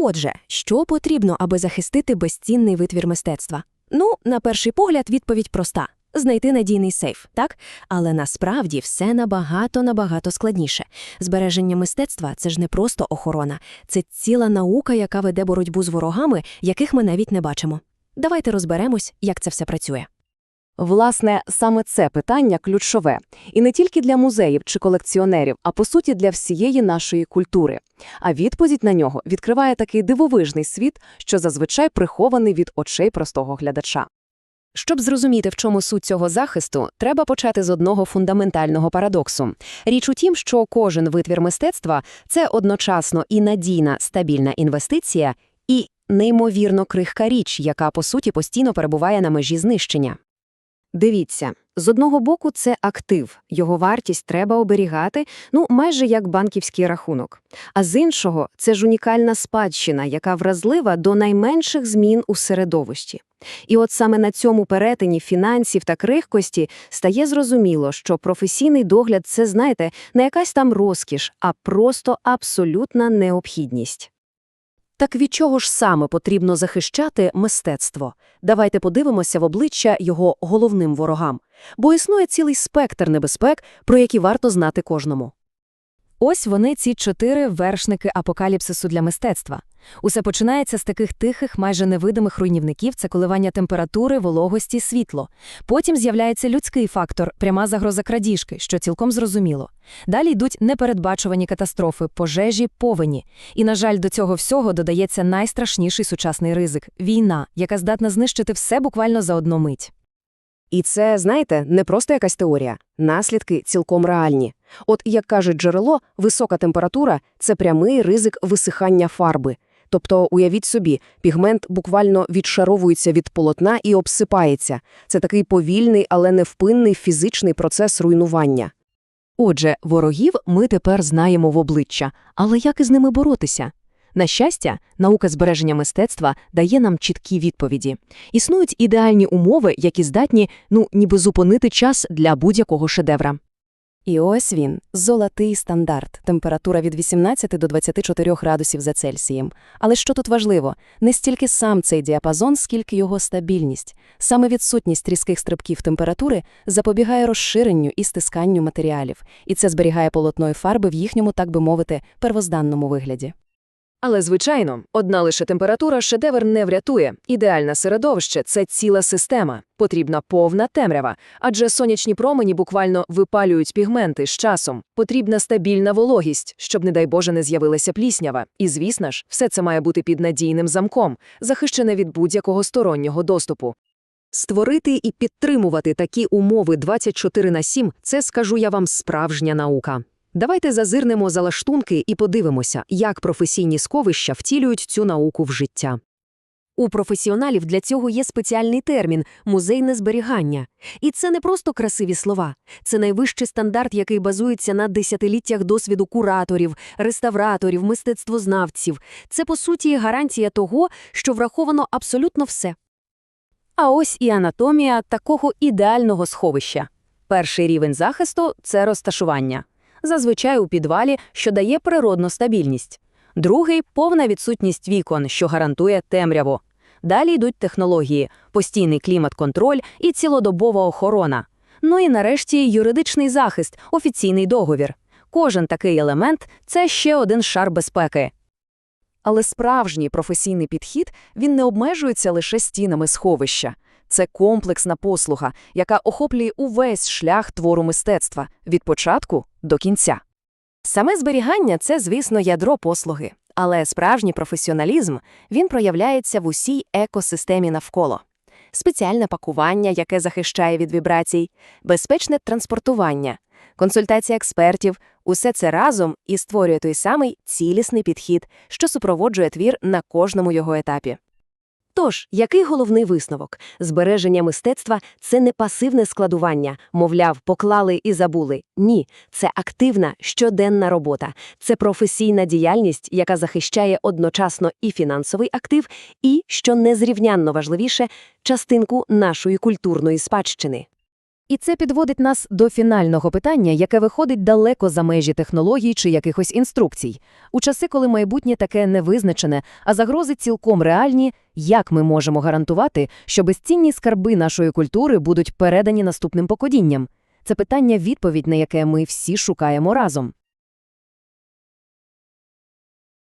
Отже, що потрібно, аби захистити безцінний витвір мистецтва? Ну, на перший погляд, відповідь проста. Знайти надійний сейф, так? Але насправді все набагато-набагато складніше. Збереження мистецтва – це ж не просто охорона. Це ціла наука, яка веде боротьбу з ворогами, яких ми навіть не бачимо. Давайте розберемось, як це все працює. Власне, саме це питання ключове. І не тільки для музеїв чи колекціонерів, а по суті для всієї нашої культури. А відповідь на нього відкриває такий дивовижний світ, що зазвичай прихований від очей простого глядача. Щоб зрозуміти, в чому суть цього захисту, треба почати з одного фундаментального парадоксу. Річ у тім, що кожен витвір мистецтва – це одночасно і надійна, стабільна інвестиція, і неймовірно крихка річ, яка, по суті, постійно перебуває на межі знищення. Дивіться, з одного боку це актив, його вартість треба оберігати, ну майже як банківський рахунок. А з іншого це ж унікальна спадщина, яка вразлива до найменших змін у середовищі. І от саме на цьому перетині фінансів та крихкості стає зрозуміло, що професійний догляд це, знаєте, не якась там розкіш, а просто абсолютна необхідність. Так від чого ж саме потрібно захищати мистецтво? Давайте подивимося в обличчя його головним ворогам. Бо існує цілий спектр небезпек, про які варто знати кожному. Ось вони, ці чотири вершники апокаліпсису для мистецтва. Усе починається з таких тихих, майже невидимих руйнівників – це коливання температури, вологості, світло. Потім з'являється людський фактор – пряма загроза крадіжки, що цілком зрозуміло. Далі йдуть непередбачувані катастрофи, пожежі, повені. І, на жаль, до цього всього додається найстрашніший сучасний ризик – війна, яка здатна знищити все буквально за одну мить. І це, знаєте, не просто якась теорія. Наслідки цілком реальні. От, як каже джерело, висока температура – це прямий ризик висихання фарби. Тобто, уявіть собі, пігмент буквально відшаровується від полотна і обсипається. Це такий повільний, але невпинний фізичний процес руйнування. Отже, ворогів ми тепер знаємо в обличчя, але як із ними боротися? На щастя, наука збереження мистецтва дає нам чіткі відповіді. Існують ідеальні умови, які здатні, ну, ніби зупинити час для будь-якого шедевра. І ось він – золотий стандарт, температура від 18 до 24 градусів за Цельсієм. Але що тут важливо? Не стільки сам цей діапазон, скільки його стабільність. Саме відсутність різких стрибків температури запобігає розширенню і стисканню матеріалів, і це зберігає полотної фарби в їхньому, так би мовити, первозданному вигляді. Але, звичайно, одна лише температура шедевр не врятує. Ідеальне середовище – це ціла система. Потрібна повна темрява, адже сонячні промені буквально випалюють пігменти з часом. Потрібна стабільна вологість, щоб, не дай Боже, не з'явилася пліснява. І, звісно ж, все це має бути під надійним замком, захищене від будь-якого стороннього доступу. Створити і підтримувати такі умови 24 на 7 – це, скажу я вам, справжня наука. Давайте зазирнемо за лаштунки і подивимося, як професійні сховища втілюють цю науку в життя. У професіоналів для цього є спеціальний термін – музейне зберігання. І це не просто красиві слова. Це найвищий стандарт, який базується на десятиліттях досвіду кураторів, реставраторів, мистецтвознавців. Це, по суті, гарантія того, що враховано абсолютно все. А ось і анатомія такого ідеального сховища. Перший рівень захисту – це розташування. Зазвичай у підвалі, що дає природну стабільність. Другий – повна відсутність вікон, що гарантує темряву. Далі йдуть технології, постійний клімат-контроль і цілодобова охорона. Ну і нарешті юридичний захист, офіційний договір. Кожен такий елемент – це ще один шар безпеки. Але справжній професійний підхід він не обмежується лише стінами сховища. Це комплексна послуга, яка охоплює увесь шлях твору мистецтва від початку до кінця. Саме зберігання – це, звісно, ядро послуги. Але справжній професіоналізм він проявляється в усій екосистемі навколо. Спеціальне пакування, яке захищає від вібрацій, безпечне транспортування, консультація експертів – усе це разом і створює той самий цілісний підхід, що супроводжує твір на кожному його етапі. Тож, який головний висновок? Збереження мистецтва – це не пасивне складування, мовляв, поклали і забули. Ні, це активна, щоденна робота. Це професійна діяльність, яка захищає одночасно і фінансовий актив, і, що незрівнянно важливіше, частинку нашої культурної спадщини. І це підводить нас до фінального питання, яке виходить далеко за межі технологій чи якихось інструкцій. У часи, коли майбутнє таке невизначене, а загрози цілком реальні, як ми можемо гарантувати, що безцінні скарби нашої культури будуть передані наступним поколінням? Це питання, відповідь на яке ми всі шукаємо разом.